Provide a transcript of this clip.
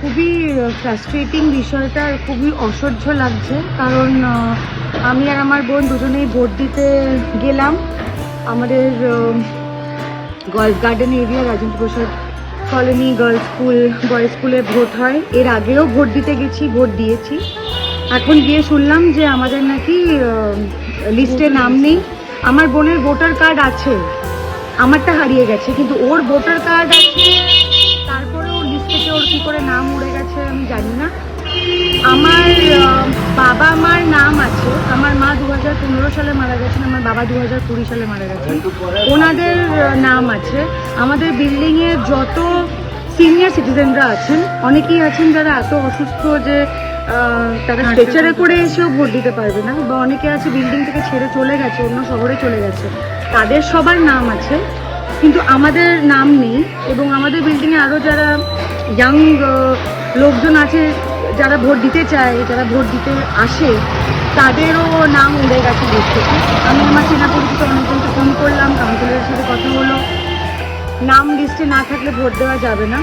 খুবই ফ্রাস্ট্রেটিং বিষয়টা, খুবই অসহ্য লাগছে। কারণ আমি আর আমার বোন দুজনেই ভোট দিতে গেলাম। আমাদের golf garden area Rajendra Prasad colony girls school boys স্কুলে ভোট হয়। এর আগেও ভোট দিতে গেছি ভোট দিয়েছি। এখন গিয়ে শুনলাম যে আমাদের নাকি লিস্টে নাম নেই। আমার বোনের ভোটার কার্ড আছে। আমারটা হারিয়ে গেছে, কিন্তু ওর ভোটার কার্ড আছে। জানি না আমার বাবা মার নাম আছে। আমার মা দু হাজার পনেরো সালে মারা গেছেন আমার বাবা দু হাজার কুড়ি সালে মারা গেছেন। ওনাদের নাম আছে। আমাদের বিল্ডিংয়ে যত সিনিয়র সিটিজেনরা আছেন অনেকেই আছেন যারা এত অসুস্থ যে তারা স্ট্রেচারে করে এসেও ভোট দিতে পারবে না। বা অনেকে আছে বিল্ডিং থেকে ছেড়ে চলে গেছে অন্য শহরে চলে গেছে। তাদের সবার নাম আছে কিন্তু আমাদের নাম নেই। এবং আমাদের বিল্ডিংয়ে আরও যারা ইয়াং লোকজন আছে, যারা ভোট দিতে চায়, যারা ভোট দিতে আসে, তাদেরও নাম উড়ে গেছে দেশ থেকে। আমি আমার চেনা পরিচিত অনেকজনকে ফোন করলাম, কাউন্সিলরের সাথে কথা হলো। নাম লিস্টে না থাকলে ভোট দেওয়া যাবে না।